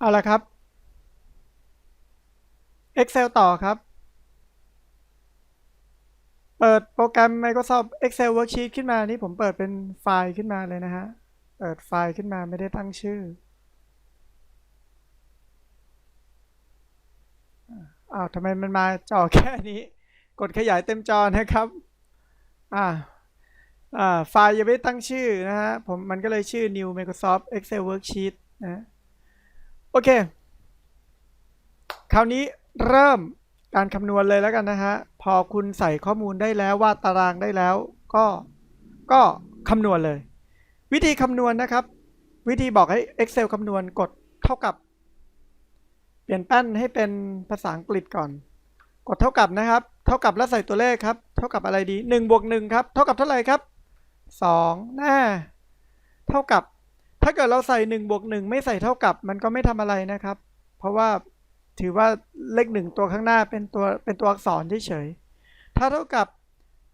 เอาละครับ Excel ต่อครับ เปิดโปรแกรม Microsoft Excel Worksheet ขึ้นมา นี่ผมเปิดเป็นไฟล์ขึ้นมาเลยนะฮะ เปิดไฟล์ขึ้นมาไม่ได้ตั้งชื่อ อ้าวทำไมมันมาจอแค่นี้ กดขยายเต็มจอนะครับ อ่าอ่าไฟล์ยังไม่ตั้งชื่อนะฮะ ผมมันก็เลยชื่อ New Microsoft Excel Worksheet นะ โอเค คราวนี้เริ่มการคำนวณเลยแล้วกันนะฮะ พอคุณใส่ข้อมูลได้แล้ววาดตารางได้แล้ว ก็ก็คำนวณเลย วิธีคำนวณนะครับ วิธีบอกให้ Excel คำนวณกดเท่ากับ เปลี่ยนแป้นให้เป็นภาษาอังกฤษก่อน กดเท่ากับนะครับ เท่ากับแล้วใส่ตัวเลขครับ เท่ากับอะไรดี1บวก1ครับ เท่ากับเท่าไหร่ครับ2หน้า เท่ากับ ถ้าเกิดเราใส่1บวก1ไม่ใส่เท่ากับ มันก็ไม่ทำอะไรนะครับ เพราะว่าถือว่าเลขหนึ่งตัวข้างหน้าเป็นตัวเป็นตัวอักษรเฉยๆถ้าเท่ากับ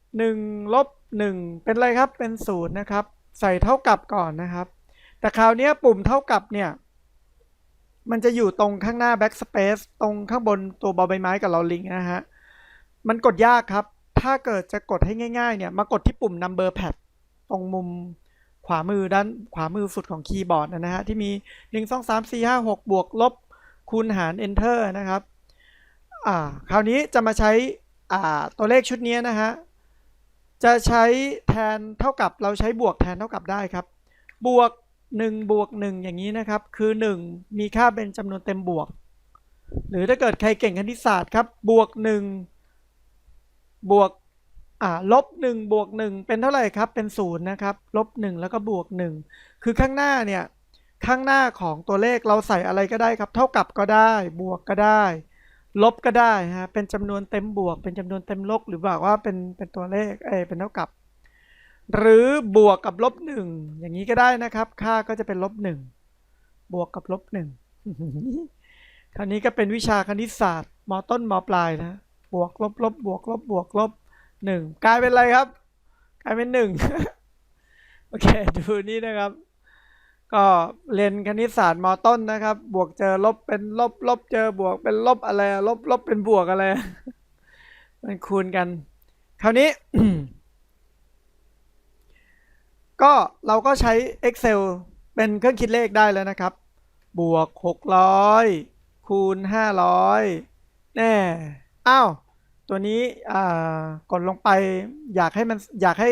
1ลบ1เป็นอะไรครับ เป็น0นะครับ ใส่เท่ากับก่อนนะครับ แต่คราวนี้ปุ่มเท่ากับเนี่ย มันจะอยู่ตรงข้างหน้า backspace ตรงข้างบนตัวบอใบไม้กับเราลิงนะฮะ มันกดยากครับ ถ้าเกิดจะกดให้ง่ายๆเนี่ย มากดที่ปุ่ม number pad ตรงมุม ขวามือด้านขวามือสุดของคีย์บอร์ดนะฮะที่มี 1 2 3 4 5 6 บวกลบคูณหาร enter นะครับอ่าคราวนี้จะมาใช้อ่าตัวเลขชุดนี้นะฮะจะใช้แทนเท่ากับเราใช้บวกแทนเท่ากับได้ครับ บวก 1 บวก 1 อย่างนี้นะครับ คือ 1 มีค่าเป็นจำนวนเต็มบวก หรือถ้าเกิดใครเก่งคณิตศาสตร์ครับบวก 1 บวก อ่าลบ1บวก1เป็นเท่าไหร่ครับเป็น0นะครับลบ1แล้วก็บวก 1 คือข้างหน้าเนี่ยข้างหน้าของตัวเลขเราใส่อะไรก็ได้ครับ เท่ากับก็ได้บวกก็ได้ ลบก็ได้ฮะเป็นจำนวนเต็มบวก เป็นจำนวนเต็มลบหรือบอกว่าเป็นเป็นตัวเลขเอเป็นเท่ากับ หรือบวกกับลบหนึ่งอย่างนี้ก็ได้นะครับ ค่าก็จะเป็นลบหนึ่งบวกกับลบหนึ่งคราวนี้ก็เป็นวิชาคณิตศาสตร์มต้นมปลายนะบวกลบลบบวกลบบวกลบ หนึ่งกลายเป็นอะไรครับ กลายเป็นหนึ่งโอเค ดูนี่นะครับ ก็เรียนคณิตศาสตร์มต้นนะครับ บวกเจอลบเป็นลบ ลบเจอบวกเป็นลบอะไร ลบลบเป็นบวกอะไร มันคูณกัน คราวนี้ ก็เราก็ใช้ Excel เป็นเครื่องคิดเลขได้แล้วนะครับ บวก 600 คูณ 500 แน่ อ้าว ตัวนี้กดลงไปอยากให้มันอยากให้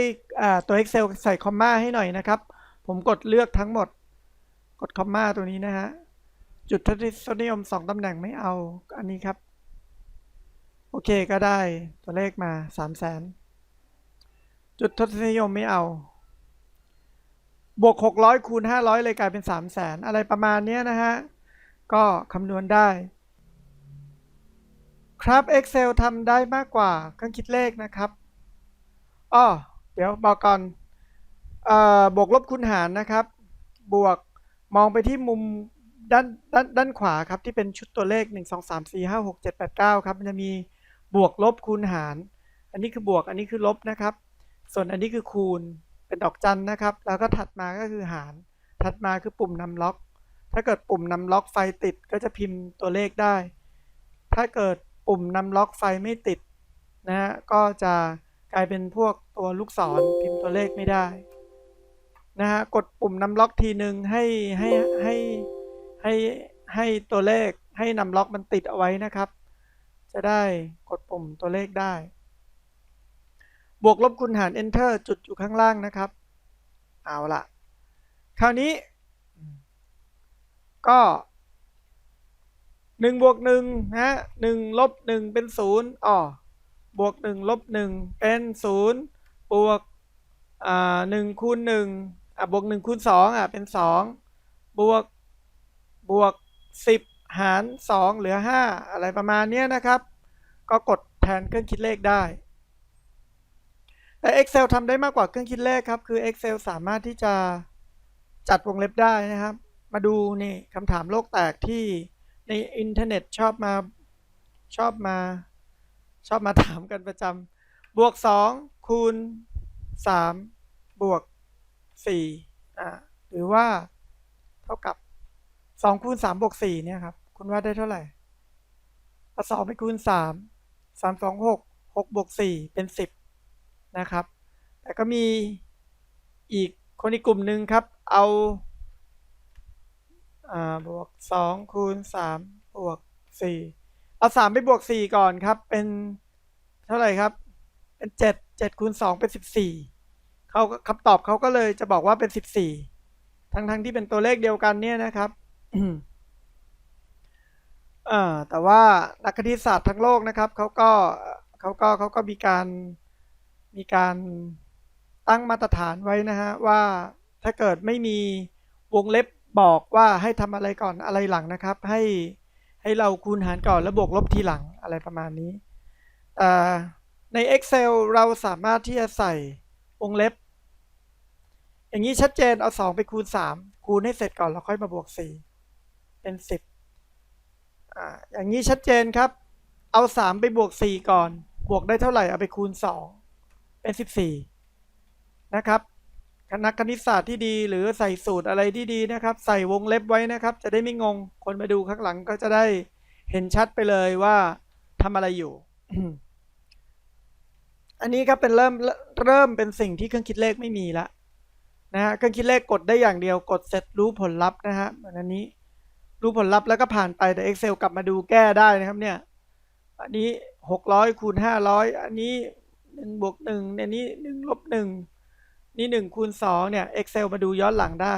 ตัว Excel ใส่คอมมาให้หน่อยนะครับ ผมกดเลือกทั้งหมด กดคอมมาตัวนี้นะฮะ จุดทศนิยม 2ตำแหน่งไม่เอาอันนี้ครับ โอเคก็ได้ตัวเลขมา 3 0 0 0 0 0จุดทศนิยมไม่เอา บวก 600คูณ500 เลยกลายเป็น 3 0 0 0 0 0อะไรประมาณนี้นะฮะ ก็คำนวณได้ ครับ Excel ทำได้มากกว่าเครื่องคิดเลขนะครับอ้อเดี๋ยวบอกก่อนออบวกลบคูณหารนะครับ บวกมองไปที่มุมด้านด้านด้านขวาครับที่เป็นชุดตัวเลข 1 2 3 4 5 6 7 8 9 ครับมันจะมีบวกลบคูณหาร อันนี้คือบวกอันนี้คือลบนะครับ ส่วนอันนี้คือคูณเป็นดอกจันนะครับ แล้วก็ถัดมาก็คือหาร ถัดมาคือปุ่มนำล็อก ถ้าเกิดปุ่มนำล็อกไฟติดก็จะพิมพ์ตัวเลขได้ ถ้าเกิด ปุ่มนำล็อกไฟไม่ติดนะฮะก็จะกลายเป็นพวกตัวลูกศรพิมพ์ตัวเลขไม่ได้นะฮะกดปุ่มนำล็อกทีหนึ่งให้ให้ให้ให้ให้ตัวเลขให้นำล็อกมันติดเอาไว้นะครับ จะได้กดปุ่มตัวเลขได้ บวกลบคูณหาร enter จุดอยู่ข้างล่างนะครับ เอาละคราวนี้ ก็ หนึ่งบวกหนึ่งนะหนึ่งลบหนึ่งเป็นศูนย์อ๋อบวกหนึ่งลบหนึ่งเป็นศูนย์บวกอ่าหนึ่งคูณหนึ่งอะบวกหนึ่งคูณสองอะเป็นสองบวกบวกสิบหารสองเหลือห้าอะไรประมาณเนี้ยนะครับ ก็กดแทนเครื่องคิดเลขได้แต่ Excel ทำได้มากกว่าเครื่องคิดเลขครับ คือ Excel สามารถที่จะจัดวงเล็บได้นะครับ มาดูนี่คำถามโลกแตกที่ ในอินเทอร์เน็ตชอบมาชอบมา ชอบมาถามกันประจำบวก2คูณ3บวก4อ่าหรือว่าเท่ากับสองคูณสามบวกสี่เนี่ยครับคุณว่าได้เท่าไหร่เอาสองไปคูณสามสามสองหกหกบวกสี่เป็นสิบนะครับ แต่ก็มีอีกคนอีกกลุ่มหนึ่งครับ เอา อ่าบวกสองคูณสามบวกสี่เอาสามไปบวกสี่ก่อนครับ เป็นเท่าไหร่ครับ เป็นเจ็ดเจ็ดคูณสองเป็นสิบสี่เขาคำตอบเขาก็เลยจะบอกว่าเป็นสิบสี่ทั้งทั้งที่เป็นตัวเลขเดียวกันเนี่ยนะครับเอ่อแต่ว่านักคณิตศาสตร์ทั้งโลกนะครับเขาก็เขาก็เขาก็มีการมีการตั้งมาตรฐานไว้นะฮะว่าถ้าเกิดไม่มีวงเล็บ บอกว่าให้ทำอะไรก่อนอะไรหลังนะครับ ให้ให้เราคูณหารก่อนแล้วบวกลบทีหลังอะไรประมาณนี้ใน Excel เราสามารถที่จะใส่วงเล็บ อย่างนี้ชัดเจนเอา 2 ไปคูณ 3 คูณให้เสร็จก่อนแล้วค่อยมาบวก 4 เป็น 10อ่าอย่างนี้ชัดเจนครับ เอา 3 ไปบวก 4 ก่อน บวกได้เท่าไหร่เอาไปคูณ 2 เป็น 14 นะครับ นักคณิตศาสตร์ที่ดีหรือใส่สูตรอะไรที่ดีนะครับ ใส่วงเล็บไว้นะครับ จะได้ไม่งง คนมาดูข้างหลังก็จะได้เห็นชัดไปเลยว่าทำอะไรอยู่ อันนี้ครับเป็นเริ่มเริ่มเป็นสิ่งที่เครื่องคิดเลขไม่มีละนะฮะเครื่องคิดเลขกดได้อย่างเดียวกดเสร็จรู้ผลลัพธ์นะฮะเหมือนอันนี้ รู้ผลลัพธ์แล้วก็ผ่านไปแต่ Excel กลับมาดูแก้ได้นะครับ เนี่ย อันนี้หกร้อยคูณห้าร้อยอันนี้หนึ่งบวกหนึ่งอันนี้หนึ่งลบหนึ่ง นี่หนึ่งคูณสองเนี่ย Excel มาดูย้อนหลังได้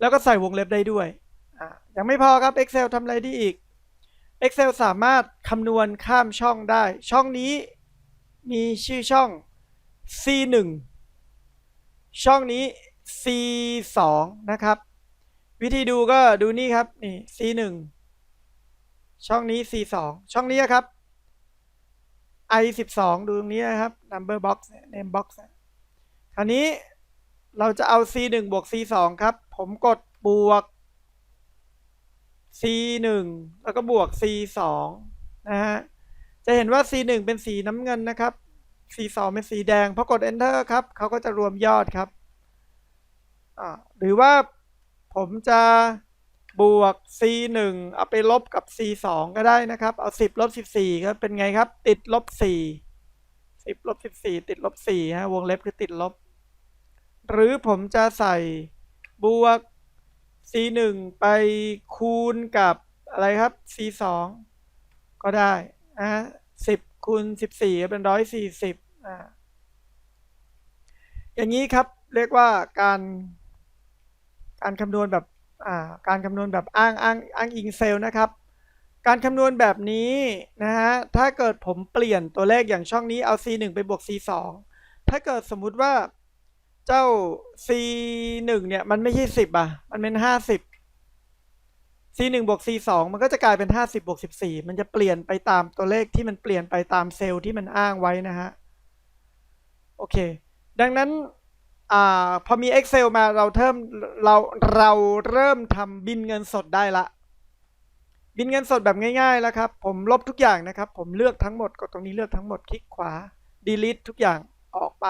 แล้วก็ใส่วงเล็บได้ด้วยยังไม่พอครับ Excel ทำอะไรได้อีก Excel สามารถคำนวณข้ามช่องได้ ช่องนี้มีชื่อช่อง C1 ช่องนี้ C2 นะครับ วิธีดูก็ดูนี่ครับ นี่ C1 ช่องนี้ C2 ช่องนี้ครับ I12 ดูตรงนี้นะครับ number box name box คราวนี้เราจะเอา C1 บวก C2 ครับ ผมกดบวก C1 แล้วก็บวก C2 นะฮะ จะเห็นว่า C1 เป็นสีน้ำเงินนะครับ C2 เป็นสีแดงพอกด Enter ครับเขาก็จะรวมยอดครับ หรือว่าผมจะบวก C1 เอาไปลบกับ C2 ก็ได้นะครับ เอา 10 ลบ 14 ครับเป็นไงครับ ติดลบ 4 10 ลบ 14 ติดลบ4ฮะวงเล็บคือติดลบ หรือผมจะใส่บวก C1 ไปคูณกับอะไรครับ C2 ก็ได้นะฮะ10คูณ14เป็น140อ่าอย่างนี้ครับเรียกว่าการการคำนวณแบบอ่าการคำนวณแบบอ้างอ้างอ้างอิงเซลล์นะครับ การคำนวณแบบนี้นะฮะถ้าเกิดผมเปลี่ยนตัวเลขอย่างช่องนี้เอา C1 ไปบวก C2 ถ้าเกิดสมมุติว่า เจ้า C1 เนี่ย มันไม่ใช่10อะ มันเป็น50 C1 บวก C2 มันก็จะกลายเป็น50บบวก14มันจะเปลี่ยนไปตามตัวเลขที่มันเปลี่ยนไปตามเซลล์ที่มันอ้างไว้นะฮะ โอเค ดังนั้นอ่าพอมี Excel มาเราเริ่มเราเราเริ่มทำบินเงินสดได้ละ บินเงินสดแบบง่ายๆแล้วครับ ผมลบทุกอย่างนะครับ ผมเลือกทั้งหมดกดตรงนี้เลือกทั้งหมดคลิกขวา delete ทุกอย่างออกไป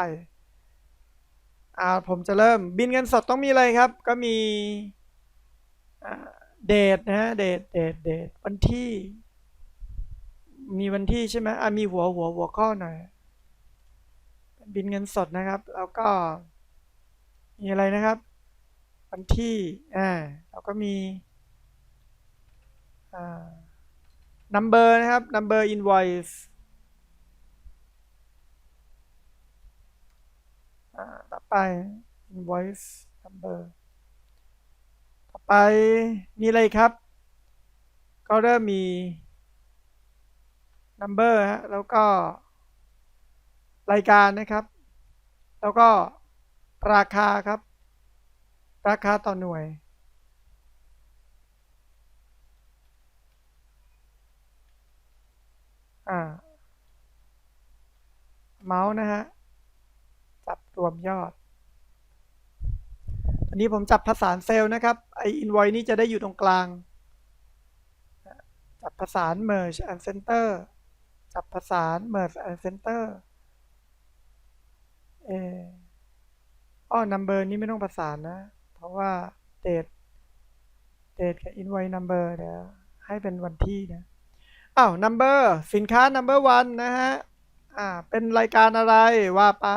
อ่าผมจะเริ่มบินเงินสดต้องมีอะไรครับ ก็มีเดทนะฮะเดทเดทเดทวันที่ มีวันที่ใช่ไหมอ่ามีหัวหัวหัวข้อหน่อยบินเงินสดนะครับ แล้วก็ มีอะไรนะครับ วันที่อ่าแล้วก็มีอ่า number นะครับ number invoice อ่าต่อไป invoice number ต่อไปมีอะไรครับ ก็เริ่มมี number ฮะแล้วก็ รายการนะครับ แล้วก็ราคาครับ ราคาต่อหน่วย อ่า เมาส์นะฮะจับรวมยอด อันนี้ผมจับผสานเซลล์นะครับไออินไวนี่จะได้อยู่ตรงกลาง จับผสาน merge and center จับผสาน merge and center เอออ้อ number นี้ไม่ต้องประสานนะ เพราะว่า date date กับ invoice number เดี๋ยวให้เป็นวันที่นะอ้าว number สินค้า number one นะฮะ อ่า เป็นรายการอะไรว่าไป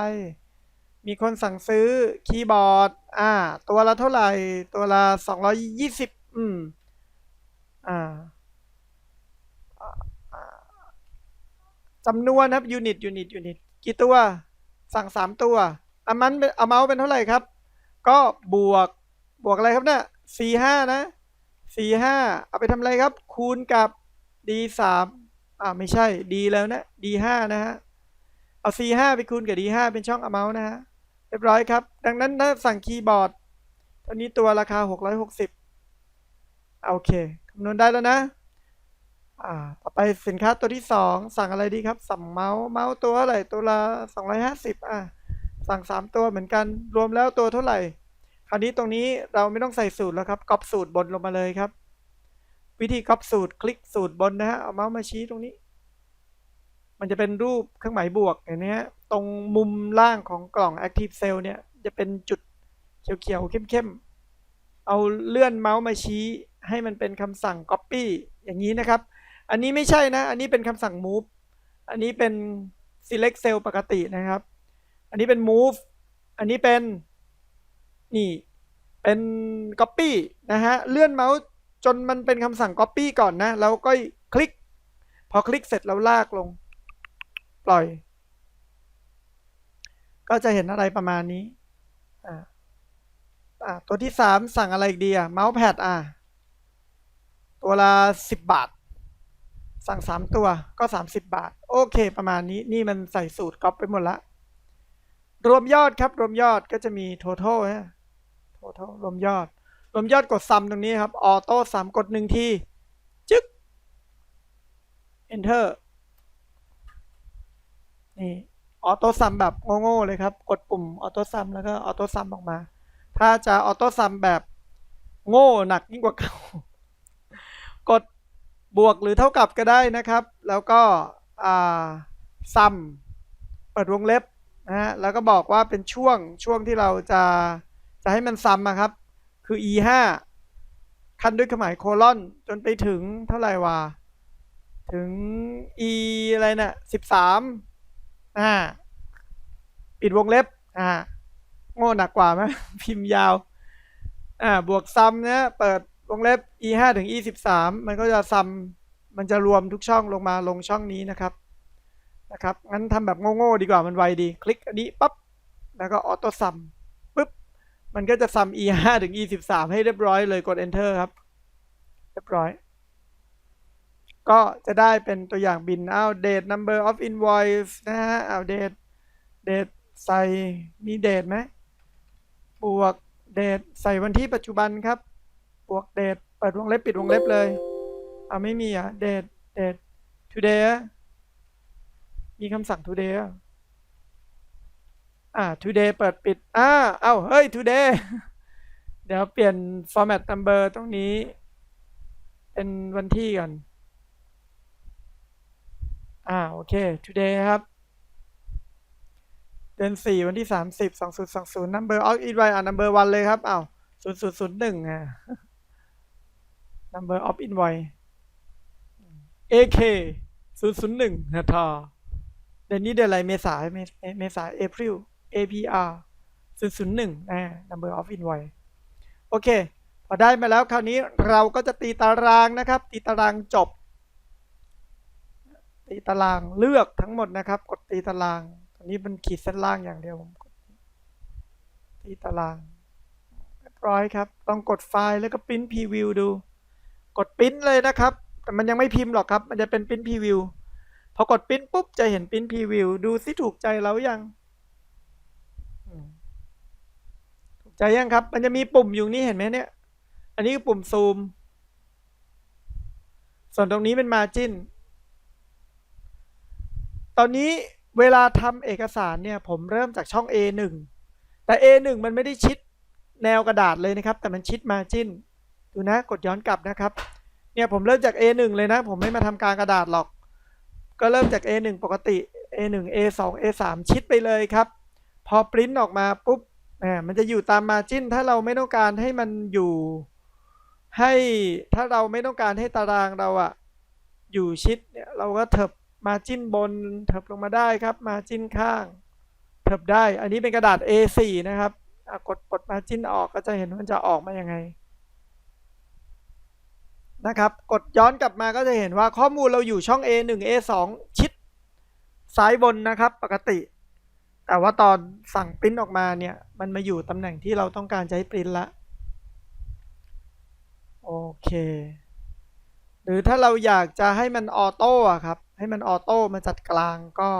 มีคนสั่งซื้อคีย์บอร์ด อ่า ตัวละเท่าไหร่ ตัวละสองร้อยยี่สิบอืม อ่าจำนวนครับยูนิตยูนิตยูนิตกี่ตัว สั่งสามตัวอามันเป็นเอาเมาส์เป็นเท่าไหร่ครับ ก็บวกบวกอะไรครับเนี่ยสี่ห้านะสี่ห้าเอาไปทำอะไรครับ คูณกับ d สามอ่าไม่ใช่ d แล้วนะ d ห้านะฮะ เอา c ห้าไปคูณกับ d ห้าเป็นช่อง amount นะฮะ เรียบร้อยครับ ดังนั้นถ้าสั่งคีย์บอร์ดตัวนี้ตัวราคา 660โอเคคำนวณได้แล้วนะอ่าต่อไปสินค้าตัวที่ 2 สั่งอะไรดีครับ สั่งเมาส์เมาส์ตัวเท่าไรตัวละ250อ่าสั่ง 3 ตัวเหมือนกันรวมแล้วตัวเท่าไหร่ คราวนี้ตรงนี้เราไม่ต้องใส่สูตรแล้วครับก๊อปสูตรบนลงมาเลยครับ วิธีก๊อปสูตรคลิกสูตรบนนะฮะเอาเมาส์มาชี้ตรงนี้ มันจะเป็นรูปเครื่องหมายบวกเห็นไหมฮะตรงมุมล่างของกล่อง Active Cell เนี่ยจะเป็นจุดเขียวๆเข้มๆ เอาเลื่อนเมาส์มาชี้ให้มันเป็นคำสั่ง Copy อย่างนี้นะครับ อันนี้ไม่ใช่นะ อันนี้เป็นคำสั่ง Move อันนี้เป็น Select Cell ปกตินะครับ อันนี้เป็น Move อันนี้เป็นนี่เป็น Copy นะฮะเลื่อนเมาส์จนมันเป็นคำสั่ง Copy ก่อนนะแล้วก็คลิก พอคลิกเสร็จแล้วลากลง ปล่อย ก็จะเห็นอะไรประมาณนี้อ่าอ่าตัวที่สามสั่งอะไรอีกดีอะเมาส์แพดอะตัวละสิบบาท สั่งสามตัวก็สามสิบบาท โอเค ประมาณนี้นี่มันใส่สูตรก๊อปไปหมดละรวมยอดครับ รวมยอดก็จะมี total นะ total รวมยอด รวมยอดกดซ้ำตรงนี้ครับ ออโต้ซ้ำกดหนึ่งที จึ๊ก enter นี่ออโต้ซัมแบบโง่ๆเลยครับ กดปุ่มออโต้ซัมแล้วก็ออโต้ซัมออกมา ถ้าจะออโต้ซัมแบบโง่หนักยิ่งกว่าเก่ากดบวกหรือเท่ากับก็ได้นะครับ แล้วก็ซัมเปิดวงเล็บนะฮะแล้วก็บอกว่าเป็นช่วงช่วงที่เราจะจะให้มันซัมอะครับ คือ e 5คันด้วยเครื่องหมายโคลอนจนไปถึงเท่าไหร่วะถึง e อะไรนะ่ะสิบสาม อ่าปิดวงเล็บ อ่า โง่หนักกว่าไหมพิมพ์ยาว อ่า บวกซัมเนี่ยเปิดวงเล็บ e ห้าถึง e สิบสามมันก็จะซัมมันจะรวมทุกช่องลงมาลงช่องนี้นะครับ นะครับ งั้นทำแบบโง่ๆดีกว่ามันไวดี คลิกอันนี้ปั๊บ แล้วก็ออโต้ซัมปุ๊บ มันก็จะซัม e ห้าถึง e สิบสามให้เรียบร้อยเลยกด enter ครับ เรียบร้อย ก็จะได้เป็นตัวอย่างบินเอา date number of invoice นะฮะเอา date date ใส่มี date ไหมบวก date ใส่วันที่ปัจจุบันครับ บวก date เปิดวงเล็บปิดวงเล็บเลยเอาไม่มีอะ date date today มีคำสั่ง today อ่า today เปิดปิดอ่าเอ้าเฮ้ย today เดี๋ยวเปลี่ยน format number ตรงนี้ เป็นวันที่ก่อน อ่าโอเค today ครับ เดือนสี่วันที่สามสิบสองศูนย์สองศูนย์ number of invite อ่า number one เลยครับอ้าวศูนย์ศูนย์ศูนย์หนึ่งอะ number of invite AK ศูนย์ศูนย์หนึ่งนะทอเดือนนี้เดือนอะไรเมษาเมเมษา April APR ศูนย์ศูนย์หนึ่งอ่า number of invite โอเค พอได้มาแล้วคราวนี้เราก็จะตีตารางนะครับ ตีตารางจบ ตีตารางเลือกทั้งหมดนะครับ กดตีตารางตอนนี้มันขีดเส้นล่างอย่างเดียวผมกดตีตารางเรียบร้อยครับต้องกดไฟล์แล้วก็ปริ้นพรีวิวดู กดปริ้นเลยนะครับ แต่มันยังไม่พิมพ์หรอกครับ มันจะเป็นปริ้นพรีวิวพอกดปริ้นปุ๊บจะเห็นปริ้นพรีวิวดูซิถูกใจเรายังถูกใจยังครับ มันจะมีปุ่มอยู่นี่เห็นไหมเนี่ย อันนี้คือปุ่มซูม ส่วนตรงนี้เป็นมาจิ้น ตอนนี้เวลาทำเอกสารเนี่ยผมเริ่มจากช่อง A1 แต่ A1 มันไม่ได้ชิดแนวกระดาษเลยนะครับ แต่มันชิดมาจิ้นดูนะกดย้อนกลับนะครับ เนี่ยผมเริ่มจาก A1 เลยนะ ผมไม่มาทำการกระดาษหรอก ก็เริ่มจาก A1 ปกติ A1 A2 A3 ชิดไปเลยครับ พอปริ้นออกมาปุ๊บแหมมันจะอยู่ตามมาจิ้นถ้าเราไม่ต้องการให้มันอยู่ ให้ถ้าเราไม่ต้องการให้ตารางเราอะอยู่ชิดเนี่ยเราก็เถิบ มาจิ้นบนเถิบลงมาได้ครับ มาจิ้นข้างเถิบได้ อันนี้เป็นกระดาษ A4 นะครับกดปลดมาจิ้นออกก็จะเห็นว่ามันจะออกมายังไงนะครับ กดย้อนกลับมาก็จะเห็นว่าข้อมูลเราอยู่ช่อง A1 A2 ชิดซ้ายบนนะครับปกติ แต่ว่าตอนสั่งปริ้นออกมาเนี่ย มันมาอยู่ตำแหน่งที่เราต้องการจะให้ปริ้นละโอเค หรือถ้าเราอยากจะให้มันออโต้อะครับ ให้มันออโต้มาจัดกลางก็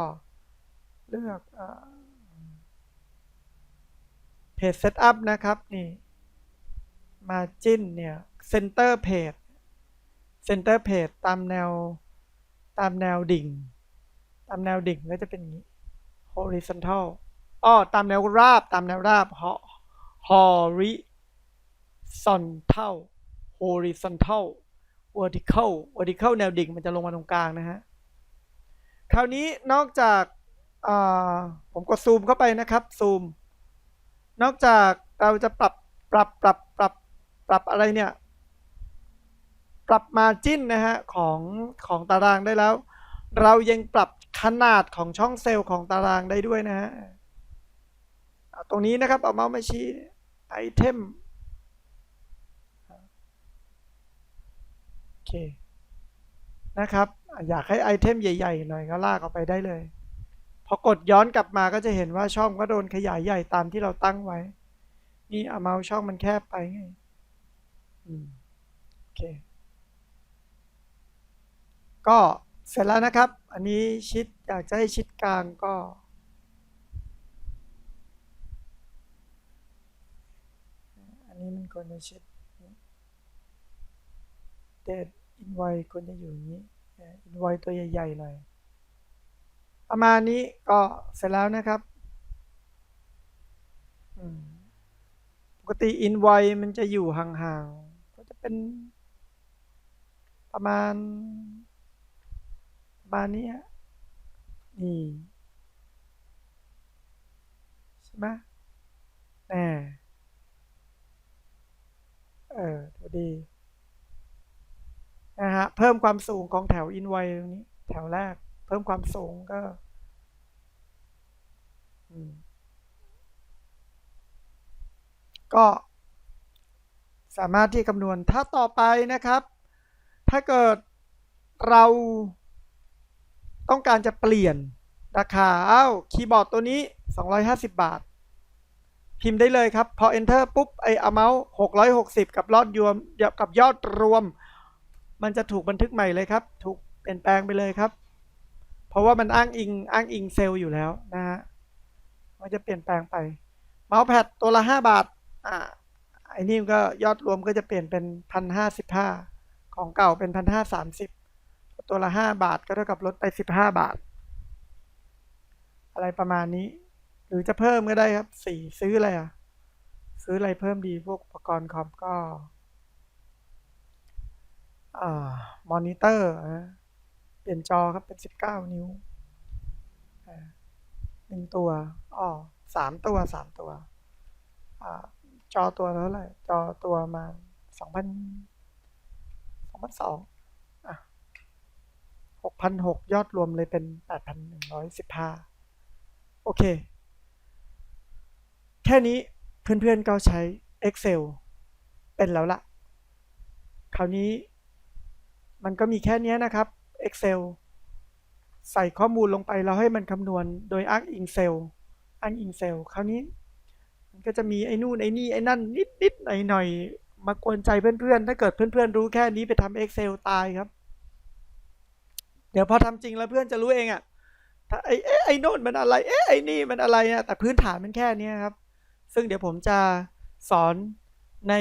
เลือกเพจเซตอัพนะครับนี่มาจิ้นเนี่ยเซนเตอร์เพจเซนเตอร์เพจตามแนวตามแนวดิ่ง ตามแนวดิ่งก็จะเป็นอย่างนี้ horizontal อ้อตามแนวราบตามแนวราบ horizontal horizontal vertical vertical แนวดิ่งมันจะลงมาตรงกลางนะฮะ ราวนี้นอกจากาผมกดซูมเข้าไปนะครับซูม นอกจากเราจะปรับปรับปรับปรับปรับอะไรเนี่ย ปรับมาจิ้นนะฮะของของตารางได้แล้ว เรายังปรับขนาดของช่องเซลล์ของตารางได้ด้วยนะฮะตรงนี้นะครับเอาเมาส์มาชี้ไอเทมโอเค นะครับ อยากให้ไอเทมใหญ่ๆหน่อยก็ลากออกไปได้เลย พอกดย้อนกลับมาก็จะเห็นว่าช่องก็โดนขยายใหญ่ตามที่เราตั้งไว้ นี่เอาเมาส์ช่องมันแคบไปไงอืมโอเค ก็เสร็จแล้วนะครับ อันนี้ชิดอยากจะให้ชิดกลางก็อันนี้มันควรจะชิดเดด อินไวควรจะอยู่อย่างนี้อินไวตัวใหญ่ๆหน่อยประมาณนี้ก็เสร็จแล้วนะครับปกติอินไวมันจะอยู่ห่างๆก็จะเป็นประมาณประมาณนี้นี่ใช่ไหมแน่เออดูดี นะฮะเพิ่มความสูงของแถวอินไวตรงนี้ แถวแรก เพิ่มความสูงก็ก็สามารถที่คำนวณถ้าต่อไปนะครับ ถ้าเกิดเราต้องการจะเปลี่ยนราคาอ้าวคีย์บอร์ดตัวนี้ 250 บาท พิมพ์ได้เลยครับ พอ enter ปุ๊บ ไอ้ amount 660 กับยอดรวมกับยอดรวม มันจะถูกบันทึกใหม่เลยครับ ถูกเปลี่ยนแปลงไปเลยครับ เพราะว่ามันอ้างอิงอ้างอิงเซลล์อยู่แล้วนะฮะมันจะเปลี่ยนแปลงไป เมาส์แพดตัวละ 5 บาท อ่าไอ้นี่ก็ยอดรวมก็จะเปลี่ยนเป็น1,055ของเก่าเป็น1,530ตัวละ5บาทก็เท่ากับลดไป15บาท อะไรประมาณนี้ หรือจะเพิ่มก็ได้ครับสี่ซื้ออะไรอะ ซื้ออะไรเพิ่มดีพวกอุปกรณ์คอมก็ มอนิเตอร์เปลี่ยนจอครับเป็น 19 นิ้วหนึ่งตัวอ๋อสามตัวสามตัวอจอตัวเท่าไหร่ จอตัวมาสองพันสองพันสองอะหกพันหกยอดรวมเลยเป็นแปดพันหนึ่งร้อยสิบห้าโอเค แค่นี้เพื่อนๆก็ใช้ Excel เป็นแล้วละคราวนี้ มันก็มีแค่นี้นะครับ Excel ใส่ข้อมูลลงไปแล้วให้มันคำนวณโดยอ้างอิงเซลล์อ้างอิงเซลล์คราวนี้ มันก็จะมีไอ้นู่นไอ้นี่ไอ้นั่นนิดนิดหน่อยหน่อยมากวนใจเพื่อนๆ ถ้าเกิดเพื่อนๆ รู้แค่นี้ไปทำ Excel ตายครับ เดี๋ยวพอทำจริงแล้วเพื่อนจะรู้เองอะถ้าไอ้เอ๊ะไอ้โน่นมันอะไรเอ๊ะไอ้นี่มันอะไรนะแต่พื้นฐานมันแค่นี้ครับ ซึ่งเดี๋ยวผมจะสอนใน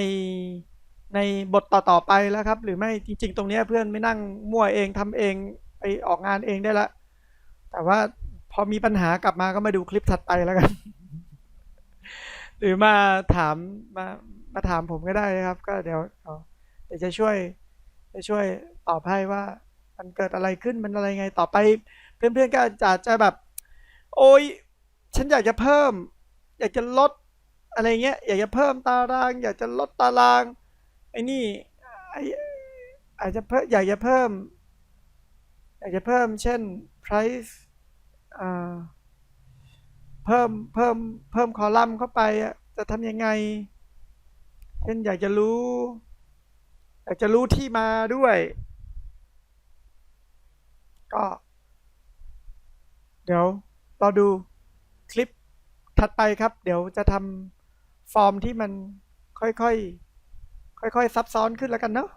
ในบทต่อๆไปแล้วครับ หรือไม่จริง ๆ ตรงนี้เพื่อนไม่นั่งมั่วเองทำเองไปออกงานเองได้ละ แต่ว่าพอมีปัญหากลับมาก็มาดูคลิปถัดไปแล้วกัน หรือมาถามมามาถามผมก็ได้ครับ ก็เดี๋ยวเดี๋ยวจะช่วย จะช่วยตอบให้ว่า มันเกิดอะไรขึ้นมันอะไรไงต่อไป เพื่อนๆก็อาจจะแบบ โอ้ยฉันอยากจะเพิ่ม อยากจะลดอะไรเงี้ย อยากจะเพิ่มตาราง อยากจะลดตาราง อ้นี่อ้อาจจะเพิ่มอยากจะเพิ่ม อยากจะเพิ่ม เช่น price เพิ่มเพิ่มเพิ่มคอลัมน์เข้าไปจะทำยังไง เช่นอยากจะรู้ อยากจะรู้ที่มาด้วย ก็ เดี๋ยวเรอดูคลิปถัดไปครับ เดี๋ยวจะทำฟอร์มที่มันค่อยๆ ค่อยๆซับซ้อนขึ้นแล้วกันเนาะ